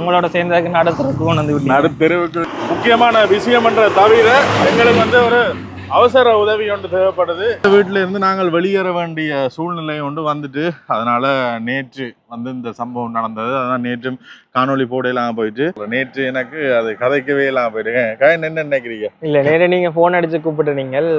உங்களோட சேர்ந்ததுக்கு நடத்துறதுக்கு வந்து விட்டீங்க. நடுத்தெருவுக்கு முக்கியமான விஷயம்ன்ற தவிர எங்களுக்கு வந்து ஒரு அவசர உதவி ஒன்று தேவைப்படுது. வீட்டில இருந்து நாங்கள் வெளியேற வேண்டிய சூழ்நிலை ஒன்று வந்துட்டு அதனால நேற்று வந்து இந்த சம்பவம் நடந்தது. அதான் நேற்றும் காணொளி போடையெல்லாம் போயிட்டு. நேற்று எனக்கு அது கதைக்கவே எல்லாம் போயிட்டு. என்ன நினைக்கிறீங்க? இல்ல நேரா நீங்க போன் அடிச்சு கூப்பிட்டு நீங்கள்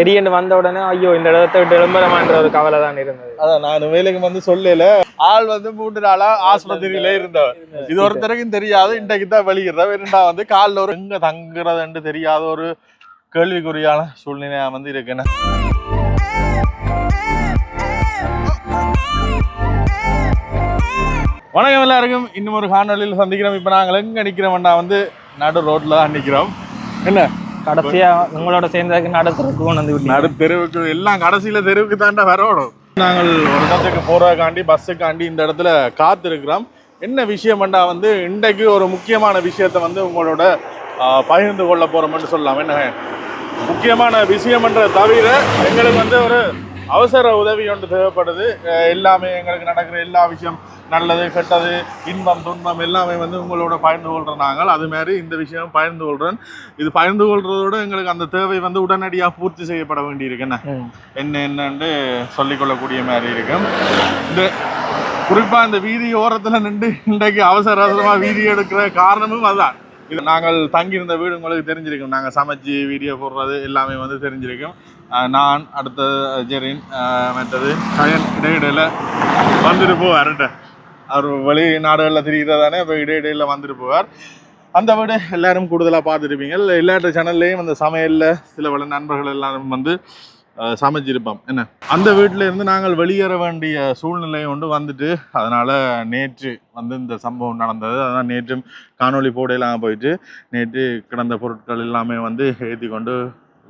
தெரியன்னு வந்த உடனே ஐயோ இந்த இடத்த விட்டு எழும்புறமான்ற ஒரு கவலை தான் இருந்தது. அதான் நான் வேலைக்கு வந்து சொல்லல. ஆள் வந்து மூன்று நாளா ஆஸ்பத்திரியில இருந்தவர். இது ஒருத்தருக்கும் தெரியாது இன்றைக்கு தான் வெளியிடுற இரண்டா வந்து காலில் ஒரு எங்க தங்குறதுன்னு தெரியாத ஒரு கேள்விக்குறியான சூழ்நிலையா வந்து இருக்குன்னு வணக்கம் எல்லாருக்கும். இன்னும் ஒரு காணொலியில் சந்திக்கிறோம். இப்போ நாங்கள் எங்க நிக்கிறோம்னா வந்து நடு ரோட்ல தான் நிக்கிறோம். என்ன? கடைசியா உங்களோட சேர்ந்ததுக்கு கொண்டு வந்து. நடு தெருவுக்கு எல்லாம் கடைசியில தெருவுக்கு தாண்டா வரணும். நாங்கள் ஒரு இடத்துக்கு போறதுக்காண்டி பஸ்ஸுக்காண்டி இந்த இடத்துல காத்திருக்கிறோம். என்ன விஷயம்டா வந்து இன்றைக்கு ஒரு முக்கியமான விஷயத்தை வந்து உங்களோட பகிர்ந்து கொள்ள போறோம்னு சொல்லலாம். என்ன? முக்கியமான விஷயம்ன்ற தவிர எங்களுக்கு வந்து ஒரு அவசர உதவி ஒன்று தேவைப்படுது. எல்லாமே எங்களுக்கு நடக்கிற எல்லா விஷயம் நல்லது கெட்டது இன்பம் துன்பம் எல்லாமே வந்து உங்களோட பகிர்ந்து கொள்கிறோம் நாங்கள். அது மாதிரி இந்த விஷயம் பகிர்ந்து கொள்கிறேன் இது பகிர்ந்து கொள்றதோட எங்களுக்கு அந்த தேவை வந்து உடனடியாக பூர்த்தி செய்யப்பட வேண்டியிருக்கு. என்ன? என்னன்னு சொல்லிக்கொள்ளக்கூடிய மாதிரி இருக்கும் இந்த குறிப்பா இந்த வீதி ஓரத்துல நின்று இன்றைக்கு அவசர அவசரமா வீடியோ எடுக்கிற காரணமும் அதுதான் இது நாங்கள் தங்கியிருந்த வீடு உங்களுக்கு தெரிஞ்சிருக்கும். நாங்கள் சமைச்சு வீடியோ போடுறது எல்லாமே வந்து தெரிஞ்சிருக்கும். நான் அடுத்தது ஜெரின் மற்றது கயன் இடையிடையில் வந்துட்டு போவார் அவர் வெளி நாடுகளில் திரிகிறதானே இப்போ இடையிடையில் வந்துட்டு போவார். அந்த வீடு எல்லாரும் கூடுதலாக பார்த்துருப்பீங்க. எல்லாட்டு சேனல்லையும் அந்த சமையலில் சில பல நண்பர்கள் எல்லாரும் வந்து சமைச்சிருப்போம் என்ன? அந்த வீட்டில இருந்து நாங்கள் வெளியேற வேண்டிய சூழ்நிலை ஒன்று வந்துட்டு அதனால நேற்று வந்து இந்த சம்பவம் நடந்தது. அதான் நேற்றும் காணொளி போடையெல்லாம் போயிட்டு நேற்று கிடந்த பொருட்கள் எல்லாமே வந்து ஏற்றி கொண்டு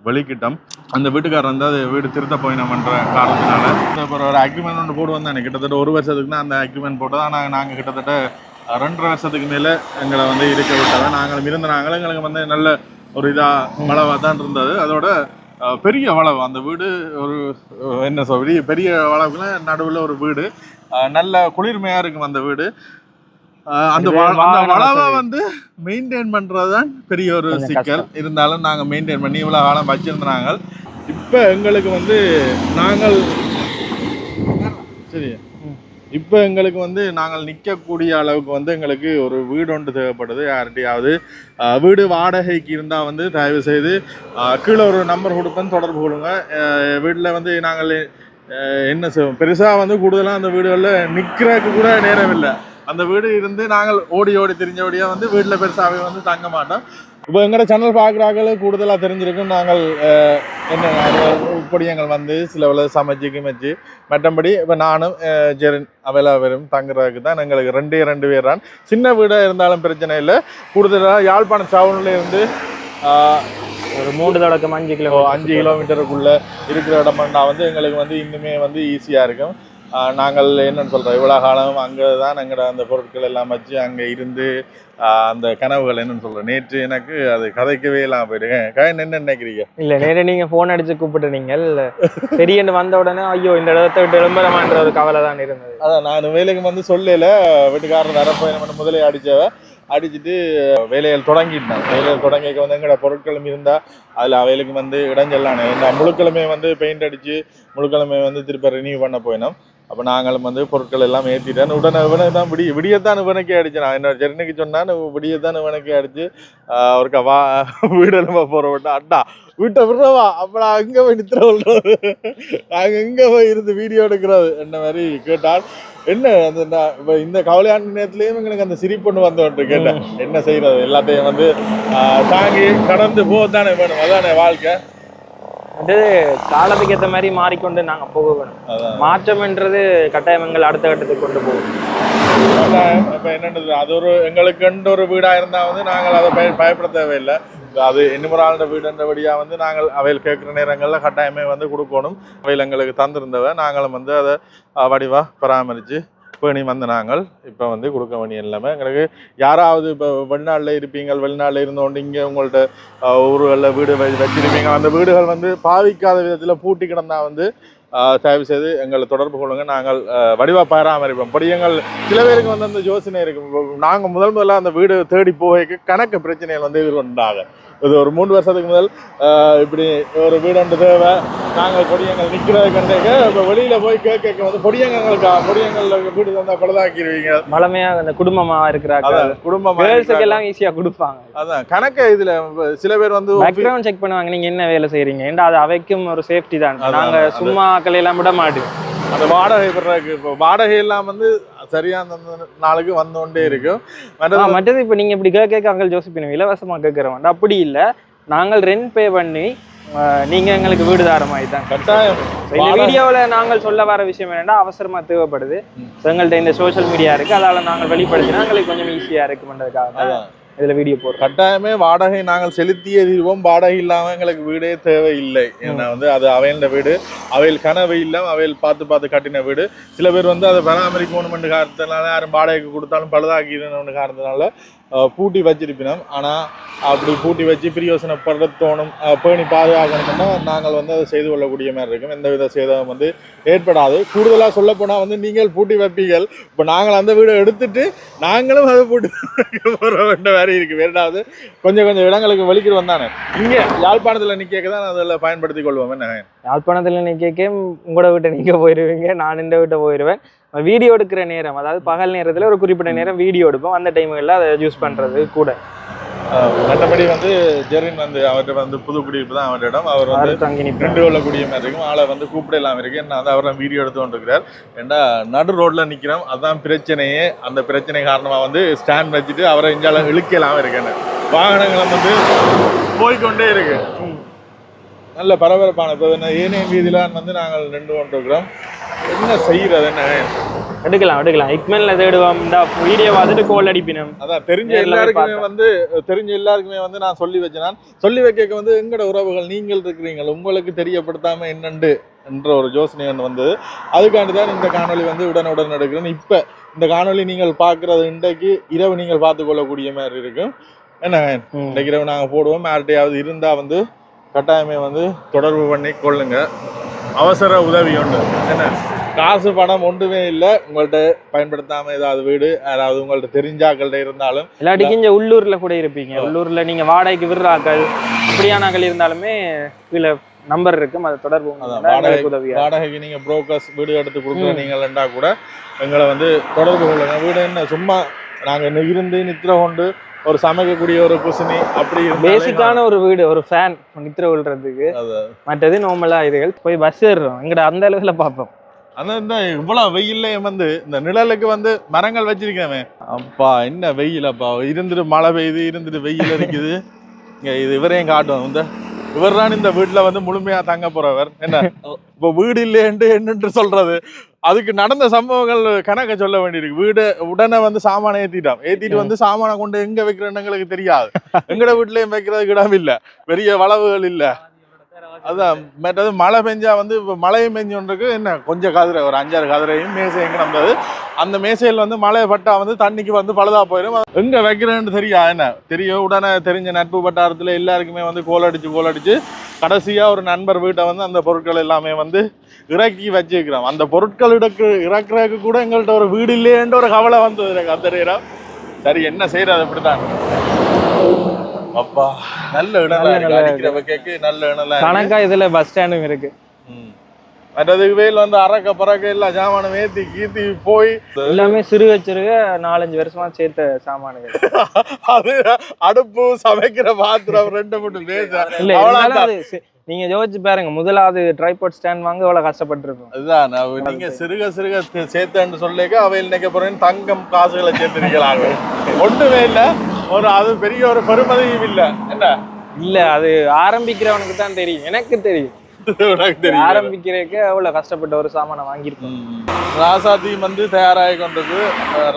வெளிக்கிட்டோம். அந்த வீட்டுக்காரர் வந்து அது வீடு திருத்த போயினோம்ன்ற காரணத்தினால அப்புறம் ஒரு அக்ரிமெண்ட் ஒன்று போடுவோம் தானே கிட்டத்தட்ட ஒரு வருஷத்துக்கு தான் அந்த அக்ரிமெண்ட் போட்டு தான் நாங்கள் நாங்கள் கிட்டத்தட்ட ரெண்டரை வருஷத்துக்கு மேலே எங்களை வந்து இருக்க விட்டதான் நாங்களும் இருந்த நாங்களும் எங்களுக்கு வந்து நல்ல ஒரு இதாக வளவாக தான் இருந்தது. அதோட பெரிய வளவு. அந்த வீடு ஒரு என்ன சொல் பெரிய வளவுக்குள்ள நடுவில் ஒரு வீடு. நல்ல குளிர்மையாக இருக்கும் அந்த வீடு. அந்த அந்த வளவை. வந்து மெயின்டைன் பண்ணுறது தான் பெரிய ஒரு சிக்கல். இருந்தாலும் நாங்கள் மெயின்டைன் பண்ணி இவ்வளோ காலம் வச்சிருந்தாங்க இப்போ எங்களுக்கு வந்து நாங்கள் சரி. இப்போ எங்களுக்கு வந்து நாங்கள் நிற்கக்கூடிய அளவுக்கு வந்து எங்களுக்கு ஒரு வீடு ஒன்று தேவைப்படுது யார்கிட்டையாவது வீடு வாடகைக்கு இருந்தால் வந்து தயவு செய்து கீழே ஒரு நம்பர் கொடுப்பேன் தொடர்பு கொள்ளுங்க. வீட்டில் வந்து நாங்கள் என்ன செய்வோம் பெருசாக வந்து கூடுதலாக அந்த வீடுகளில் நிற்கிறதுக்கு கூட நேரம் இல்லை. அந்த வீடு இருந்து நாங்கள் ஓடி ஓடி தெரிஞ்சபடியாக வந்து வீட்டில் பெருசாகவே வந்து தங்க மாட்டோம். இப்போ எங்களோட சேனல் பார்க்குறாங்களே கூடுதலாக தெரிஞ்சிருக்கும். நாங்கள் என்ன பொடியங்கள் வந்து சில வேலை சமைச்சு கிமைச்சு. மற்றபடி இப்போ நானும் ஜெரின் அவையில வரும் தங்குறதுக்கு தான் எங்களுக்கு ரெண்டே ரெண்டு பேர் தான். சின்ன வீடாக இருந்தாலும் பிரச்சனை இல்லை. கூடுதலாக யாழ்ப்பாணம் அஹ், ஒரு மூன்று தொடக்கம் அஞ்சு கிலோ அஞ்சு கிலோமீட்டருக்குள்ள இருக்கிற இடம்னா வந்து எங்களுக்கு வந்து இன்னுமே வந்து ஈஸியாக இருக்கும். நாங்கள் என்னன்னு சொல்கிறோம் இவ்வளோ காலம் அங்கே தான் எங்களோட அந்த பொருட்கள் எல்லாம் வச்சு அங்கே இருந்து அந்த கனவுகள் என்னன்னு சொல்கிறோம் நேற்று எனக்கு அது கதைக்கவே எல்லாம் போயிடுங்க. கயன் என்ன நினைக்கிறீங்க? இல்ல நேரா நீங்க போன் அடிச்சு கூப்பிட்டு நீங்கள் தெரியன்னு வந்த உடனே ஐயோ இந்த இடத்த விட்டு எழும்புறமான்ற ஒரு கவலை தான் இருந்தது. அதான் நான் வேலைக்கு வந்து சொல்லல. வீட்டுக்காரர் வரப்போய் முதலே அடிச்சவ. அடிச்சுட்டு வேலைகள் தொடங்கிட்டேன். வேலைகள் தொடங்கிக்க வந்து எங்களோட பொருட்களும் இருந்தால் அதில் அவைகளுக்கு வந்து இடைஞ்சல்லானே இந்த முழுக்கிழமை வந்து பெயிண்ட் அடித்து முழுக்கிழமை வந்து திருப்பி ரினியூ பண்ண போயினோம். அப்போ நாங்களும் வந்து பொருட்கள் எல்லாம் ஏற்றிட்டேன் உடனே இவனை தான் விடிய விடியத்தான் இவனுக்கே அடிச்சேன் நான் என்னோட ஜெர்னிக்கு சொன்னான் விடியத்தான் இவனுக்கே அடிச்சு ஒருக்கா வா வீடு நம்ம போகிற விட்டா அட்டா வீட்டை விடுறவா? அப்போ நான் அங்கே போய் நித்திர விடுறது நாங்கள் எங்கே போய் இருந்து வீடியோ எடுக்கிறது. என்ன மாதிரி கேட்டால் என்ன அந்த இப்ப இந்த கவலையான நேரத்துலயும் எங்களுக்கு அந்த சிரிப்புன்னு வந்து கேட்டேன் என்ன செய்யறது? எல்லாத்தையும் வந்து தாங்கி கடந்து போகத்தானே வேணும். அதானே வாழ்க்கை. அது காலத்துக்கு ஏற்ற மாதிரி மாறிக்கொண்டு நாங்க போக வேணும் அதான். மாற்றம்ன்றது கட்டாயம் எங்கள் அடுத்த கட்டத்துக்கு கொண்டு போகும். இப்ப என்னன்றது? அது ஒரு எங்களுக்கு ஒரு வீடா இருந்தா வந்து நாங்கள் அதை பய பயப்பட தேவையில்லை. அது இன்னொரு ஆளுடைய வீடுன்றபடியா வந்து நாங்கள் அவையில் கேட்குற நேரங்கள்ல கட்டாயமே வந்து கொடுக்கணும். அவையில் எங்களுக்கு தந்திருந்தவ நாங்களும் வந்து அதை அஹ், வடிவா பராமரிச்சு பேணி வந்த நாங்கள் இப்போ வந்து கொடுக்க வேண்டிய நிலைமை. எங்களுக்கு யாராவது இப்போ வெளிநாட்டில் இருப்பீங்க வெளிநாட்டில் இருந்தோண்டு இங்கே உங்கள்கிட்ட ஊர்களில் வீடு வச்சிருப்பீங்க. அந்த வீடுகள் வந்து பாவிக்காத விதத்தில் பூட்டி கிடந்தா வந்து தயவு செய்து எங்களை தொடர்பு கொள்ளுங்க. நாங்கள் வடிவாக பராமரிப்போம். பராமரிப்போம் படியங்கள் சில பேருக்கு வந்து அந்த யோசனை இருக்கு. நாங்கள் முதல் முதல்ல அந்த வீடு தேடி போக கணக்கு பிரச்சனைகள் வந்து உண்டாகும் இது ஒரு மூன்று வருஷத்துக்கு முதல் இப்படி ஒரு வீடு ஒன்று தேவை. நாங்கள் பொடியங்கள் நிற்கிறத கண்டேக்க இப்போ வெளியில போய் கேட்க வந்து பொடியங்களுக்கு பொடியங்கள் வீடு தந்தா பழுதாக்கிடுவீங்க பழமையா அந்த குடும்பமா இருக்கிறாங்க குடும்பம் கேர்ள்ஸுக்கு எல்லாம் ஈஸியா கொடுப்பாங்க. அதான் கணக்கு இதுல சில பேர் வந்து பேக்ரவுண்ட் செக் பண்ணுவாங்க நீங்க என்ன வேலை செய்றீங்க? ஏன்டா அது அவைக்கும் ஒரு சேஃப்டி தான். அதான், நாங்க அதான். சும்மா ஆக்களை எல்லாம் விட மாட்டோம். அந்த வாடகை இப்போ வாடகை எல்லாம் வந்து சரியா அந்த நாளுக்கு வந்து கொண்டே இருக்கும் மற்றது இப்ப நீங்க இப்படி கேட்க கேட்க அங்கே ஜோசிப்பின் இலவசமா கேட்கிறோம் அப்படி இல்ல. நாங்கள் ரெண்ட் பே பண்ணி நீங்க எங்களுக்கு வீடு தார மாதிரி தான் கட்டாயம். இந்த வீடியோவில் நாங்கள் சொல்ல வர விஷயம் என்னன்னா அவசரமா தேவைப்படுது. So, எங்கள்ட்ட இந்த சோஷியல் மீடியா இருக்கு. அதால நாங்கள் வெளிப்படுத்தினா எங்களுக்கு கொஞ்சம் ஈஸியா அதான். இதுல வீடியோ போடுறோம் கட்டாயமே வாடகை நாங்கள் செலுத்தியே தீர்வோம் வாடகை இல்லாம எங்களுக்கு வீடே தேவையில்லை. ஏன்னா வந்து அது அவையண்ட வீடு அவையில் கனவு இல்லை அவையில் பார்த்து பார்த்து கட்டின வீடு. சில பேர் வந்து அதை பராமரிக்கணுமென்று காரணத்தினால யாரும் வாடகைக்கு கொடுத்தாலும் பழுதாக்கிடணும்னு காரணத்தினால பூட்டி வச்சிருப்பினோம். ஆனால் அப்படி பூட்டி வச்சு பிரியோசனப்படுத்தணும் அஹ், பேணி பாதுகாக்கணும்னா நாங்கள் வந்து அதை செய்து கொள்ளக்கூடிய மாதிரி இருக்கும். எந்த வித சேதம் வந்து ஏற்படாது. கூடுதலாக சொல்லப்போனால் வந்து நீங்கள் பூட்டி வைப்பீர்கள். இப்போ நாங்கள் அந்த வீடை எடுத்துட்டு நாங்களும் அதை பூட்டி போகிற வேண்ட மாதிரி இருக்குது வேண்டாவது கொஞ்சம் கொஞ்சம் இடங்களுக்கு வெளிக்கிற வந்தானே. இங்கே யாழ்ப்பாணத்தில் நிற்க தான் அதில் பயன்படுத்திக் கொள்வோம். என்ன? யாழ்ப்பாணத்தில் நீ உங்களோட வீட்டை நீங்கள் போயிடுவீங்க நான் இந்த வீட்டை போயிடுவேன் வீடியோ எடுக்கிற நேரம் அதாவது பகல் நேரத்துல ஒரு குறிப்பிட்ட நேரம் வீடியோ எடுப்போம். அந்த டைம்களில் அதை யூஸ் பண்றது கூட. மற்றபடி வந்து ஜெரின் வந்து அவர்கிட்ட வந்து புது குடியிருப்பு தான் அவர்கிட்ட இடம். அவர் வந்து தங்கி ரெண்டு கொள்ளக்கூடிய மாதிரி இருக்கும். ஆளை வந்து கூப்பிட இல்லாம இருக்கு. நான் வந்து அவரை வீடியோ எடுத்து கொண்டிருக்கிறார். ஏண்டா நடு ரோட்ல நிக்கிறோம். அதான் பிரச்சனையே. அந்த பிரச்சனை காரணமா வந்து ஸ்டாண்ட் வச்சுட்டு அவரை இஞ்சால இழுக்கலாம் இருக்கேன் வாகனங்களும் வந்து போய்க்கொண்டே இருக்கு. நல்ல பரபரப்பான இப்போ ஏனைய வீதியில வந்து நாங்கள் நின்று கொண்டிருக்கிறோம். என்ன செய்யறது என்ன? எடுக்கலாம் எடுக்கலாம். இக்மென்ல தேடுவோம். இந்த வீடியோ பார்த்துட்டு கோல் அடிப்பினோம். அதான் தெரிஞ்ச எல்லாருக்குமே. வந்து தெரிஞ்ச எல்லாருக்குமே வந்து நான் சொல்லி வச்சேன். சொல்லி வைக்க வந்து எங்கட உறவுகள் நீங்கள் இருக்கிறீங்க உங்களுக்கு தெரியப்படுத்தாம என்னண்டு? என்ற ஒரு யோசனை ஒன்று வந்து அதுக்காண்டி தான் இந்த காணொளி வந்து உடனுடன் எடுக்கிறேன். இப்போ இந்த காணொளி நீங்கள் பார்க்கறது இன்றைக்கு இரவு நீங்கள் பார்த்து கொள்ளக்கூடிய மாதிரி இருக்கும். என்ன. இன்றைக்கு இரவு நாங்கள் போடுவோம். யார்கிட்டயாவது இருந்தால் வந்து கட்டாயமே வந்து தொடர்பு பண்ணி கொள்ளுங்க. அவசர உதவி உண்டு. என்ன? காசு பணம் ஒன்றுமே இல்லை. உங்கள்கிட்ட பயன்படுத்தாம ஏதாவது வீடு யாராவது உங்கள்ட்ட தெரிஞ்சாக்கள்கிட்ட இருந்தாலும் இல்லாட்டிக்கு இங்க உள்ளூர்ல கூட இருப்பீங்க. உள்ளூர்ல நீங்க வாடகைக்கு விடுறாக்கள் இப்படியானாக்கள் இருந்தாலுமே கீழே நம்பர் இருக்கும். அதை தொடர்பு வாடகை. வாடகைக்கு நீங்க புரோக்கர்ஸ் வீடு எடுத்து கொடுக்குற நீங்கள்ண்டா கூட எங்களை வந்து தொடர்பு கொள்ளுங்க. வீடு என்ன? சும்மா நாங்க இன்னும் இருந்து நித்திர கொண்டு ஒரு சமைக்கக்கூடிய ஒரு குசினி அப்படி பேசிக்கான ஒரு வீடு ஒரு ஃபேன் நித்திர விழுறதுக்கு. அது மற்றது நார்மலா இதுகள். போய் பஸ் ஏறுறோம். எங்கட அந்த அளவுல பார்ப்போம். ஆனா இந்த இவ்வளவு வெயில்லையும் வந்து இந்த நிழலுக்கு வந்து மரங்கள் வச்சிருக்கேன். அப்பா என்ன வெயில் அப்பா. இருந்துட்டு மழை பெய்யுது இருந்துட்டு வெயில் அடிக்குது. இங்க இது இவரையும் காட்டும் இந்த இவர் தான் இந்த வீட்டுல வந்து முழுமையா தங்க போறவர். என்ன? இப்ப வீடு இல்லையென்று என்னென்று சொல்றது? அதுக்கு நடந்த சம்பவங்கள் கணக்க சொல்ல வேண்டியிருக்கு. வீடு உடனே வந்து சாமானை ஏத்திட்டான். ஏத்திட்டு வந்து சாமானை கொண்டு எங்க வைக்கிறேன்னு எங்களுக்கு தெரியாது. எங்கட வீட்லயும் வைக்கிறதுக்கு இடம் இல்ல. பெரிய வளவுகள் இல்ல. அதான் மற்றது மழை பெஞ்சா வந்து இப்போ மழையும் பெஞ்சோன்றிருக்கு என்ன கொஞ்சம் கதிரை ஒரு அஞ்சாறு கதிரையும் மேசையும் கிடந்தது அந்த மேசையில் வந்து மழை பட்டா வந்து தண்ணிக்கு வந்து பழுதா போயிடும் எங்க வைக்கிறேன்னு தெரியா என்ன? தெரியும் உடனே தெரிஞ்ச நட்பு வட்டாரத்துல எல்லாருக்குமே வந்து கோல் அடிச்சு கோல் அடிச்சு கடைசியா ஒரு நண்பர் வீட்டை வந்து அந்த பொருட்கள் எல்லாமே வந்து இறக்கி வச்சிருக்கிறோம் அந்த பொருட்கள் இடக்கு இறக்குறதுக்கு கூட எங்கள்கிட்ட ஒரு வீடு இல்லையேன்ற ஒரு கவலை வந்தது எனக்கு அந்த நேரம். சரி என்ன செய்யறது அப்படித்தான். அப்பா நல்ல இடம் நல்ல கேக்கு இடம். கணக்கா இதுல பஸ் ஸ்டாண்டும் இருக்கு. ம். மற்றதுக்கு வெயில் வந்து அறக்க பறக்க எல்லாம் சாமானம் ஏத்தி கீத்தி போய் எல்லாமே சிறுக சிறுக நாலஞ்சு வருஷமா சேர்த்த சாமான்கள். அது அடுப்பு சமைக்கிற பாத்திரம் ரெண்டு மட்டும் பேச. நீங்க யோசிச்சு பாருங்க முதலாவது ட்ரைபாட் ஸ்டாண்ட் வாங்க எவ்வளவு கஷ்டப்பட்டிருக்கும். அதுதான் நீங்க சிறுக சிறுக சேர்த்தேன்னு சொல்லிக்க அவையில் நினைக்க போறேன் தங்கம் காசுகளை சேர்த்திருக்கலாங்க ஒண்ணுமே இல்ல. ஒரு அது பெரிய ஒரு பெருமதியும் இல்ல. என்ன? இல்ல அது ஆரம்பிக்கிறவனுக்கு தான் தெரியும். எனக்கு தெரியும். உனக்கு தெரியும். ஆரம்பிக்கிறதுக்கு எவ்வளவு கஷ்டப்பட்ட ஒரு சாமானை வாங்கியிருக்கோம். ராசாத்தியும் வந்து தயாராகி கொண்டது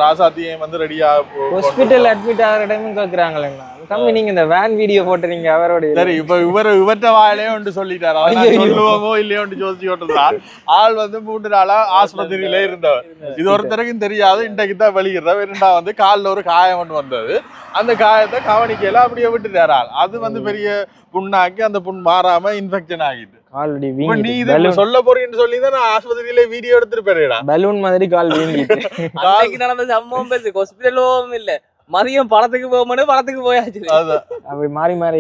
ராசாத்தியும் வந்து ரெடியா ஹாஸ்பிட்டல் அட்மிட் ஆகிற டைமும் கேக்குறாங்களேங்களா தம்பி நீங்க இந்த வேன் வீடியோ போட்டு நீங்க அவரோட சரி இப்ப இவர் இவற்ற வாயிலே ஒன்று சொல்லிட்டாரு. சொல்லுவோமோ இல்லையோ யோசிச்சு கொண்டிருந்தார் ஆள் வந்து மூன்று நாளா ஆஸ்பத்திரியில இருந்தவர். இது ஒருத்தருக்கும் தெரியாது இன்றைக்கு தான் வெளியிடுற. இரண்டா வந்து காலில் ஒரு காயம் ஒன்று வந்தது. அந்த காயத்தை கவனிக்கையில அப்படியே விட்டுட்டார் ஆள். அது வந்து பெரிய புண்ணாக்கி அந்த புண் மாறாம இன்ஃபெக்ஷன் ஆகிட்டு. காலடி இப்ப நீ வீங்கி இது சொல்ல போறீங்கன்னு சொல்லி தான் நான் ஆஸ்பத்திரியில வீடியோ எடுத்துருப்பேன்டா. பலூன் மாதிரி கால் வீங்கிட்டு. அன்னைக்கு நடந்த சம்பவம் பேசு. ஹாஸ்பிட்டலும் இல்ல. மதியம் படத்துக்கு போகும்போது படத்துக்கு போயாச்சு. அதான். அப்படி மாறி மாறி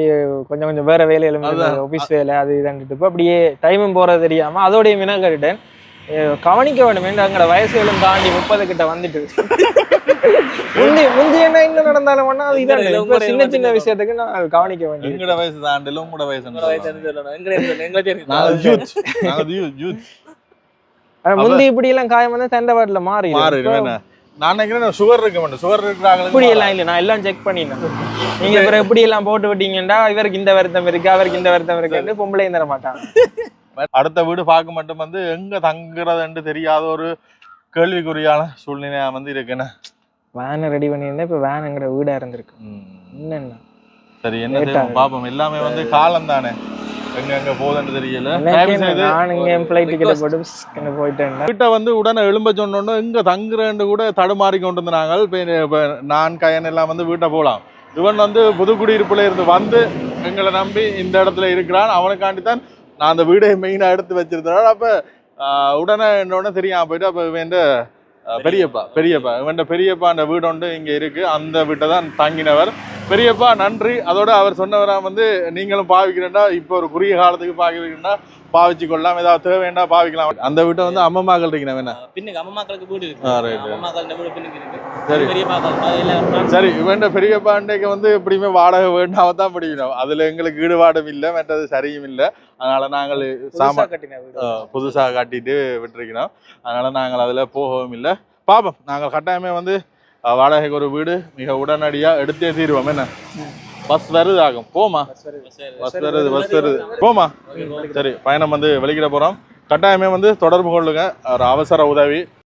கொஞ்சம் கொஞ்சம் வேற வேலையில. ஆஃபீஸ் வேலை அது இதுன்ட்டு இப்போ அப்படியே டைமும் போறது தெரியாம அதோடைய வினா கட்டிட்டேன். கவனிக்க வேண்டும் என்று அங்கட வயசுகளும் தாண்டி முப்பது கிட்ட வந்துட்டு. முந்தி முந்தி என்ன இங்க நடந்தாலும் அது இதான். சின்ன சின்ன விஷயத்துக்கு நான் கவனிக்க வேண்டியது. எங்கட வயசு தாண்டிலும் உங்களோட வயசு என்ன முந்தி இப்படி எல்லாம் காயம் வந்து தண்டை வாட்டில மாறி மாறு என்ன? நான் நினைக்கிறேன் சுகர் இருக்க மாட்டேன். சுகர் இருக்கிறாங்களுக்கு இப்படி எல்லாம் இல்ல நான் எல்லாம் செக் பண்ணினேன். நீங்க பிறகு இப்படி எல்லாம் போட்டு விட்டீங்கன்னா இவருக்கு இந்த வருத்தம் இருக்கு அவருக்கு இந்த வருத்தம் இருக்குன்னு பொம்பளையும் தர மாட்டாங்க. அடுத்த வீடு பார்க்க மட்டும் வந்து எங்க தங்குறதுன்னு தெரியாத ஒரு கேள்விக்குறியான சூழ்நிலையா வந்து இருக்குன்னு வேனை ரெடி பண்ணியிருந்தேன் இப்ப வேன் எங்கட வீடா இருந்திருக்கு. என்னென்ன? சரி என்ன. பாப்போம் எல்லாமே வந்து காலம் தானே எங்க போகுதுன்னு தெரியல. நான் இங்க ஃபிளைட் டிக்கெட் போட்டு போயிட்டேன் வீட்டை வந்து உடனே எழும்ப சொன்னோன்னு எங்க தங்குறேன்னு கூட தடுமாறி கொண்டு இருந்தாங்க நான் கயன் எல்லாம் வந்து வீட்டை போகலாம் இவன் வந்து புதுக்குடியிருப்புல இருந்து வந்து எங்களை நம்பி இந்த இடத்துல இருக்கிறான். அவனுக்காண்டி தான் நான் அந்த வீடை மெயினா எடுத்து வச்சிருந்தேன் அப்ப உடனே என்னோட தெரியாம போயிட்டு அப்ப இவன் ஆஹ், பெரியப்பா பெரியப்பா. இவன் பெரியப்பா அந்த வீடு ஒன்று இங்க இருக்கு. அந்த வீட்டை தான் தங்கினவர். பெரியப்பா நன்றி. அதோட அவர் சொன்னவரா வந்து நீங்களும் பாவிக்கிறேன்டா. இப்போ ஒரு குறுகிய காலத்துக்கு பாவிக்கிறீங்கன்னா பாவிச்சு கொள்ளலாம் ஏதாவது தேவைன்னா பாவிக்கலாம். அந்த வீட்டை வந்து அம்மம்மாக்கள் இருக்கணும் என்ன? பின்னுக்கு அம்மா மக்களுக்கு வீடு இருக்கு. சரி. இவன் பெரியப்பா அன்னைக்கு வந்து எப்படியுமே வாடகை வேண்டாம தான் முடியணும் அதுல எங்களுக்கு ஈடுபாடும் இல்லை மற்றது சரியும் இல்லை. அதனால நாங்கள் புதுசா சாமான் கட்டின வீடு. ஆஹ், புதுசா கட்டிட்டு விட்டுருக்கணும் அதனால நாங்கள் அதுல போகவும் இல்லை. பாப்போம். நாங்கள் கட்டாயமே வந்து வாடகைக்கு ஒரு வீடு மிக உடனடியா எடுத்தே தீருவோம். என்ன? பஸ் வருது ஆகும். போமா? பஸ் வருது. பஸ் வருது போமா? சரி பயணம் வந்து வெளிக்கிட போறோம். கட்டாயமே வந்து தொடர்பு கொள்ளுங்க. ஒரு அவசர உதவி.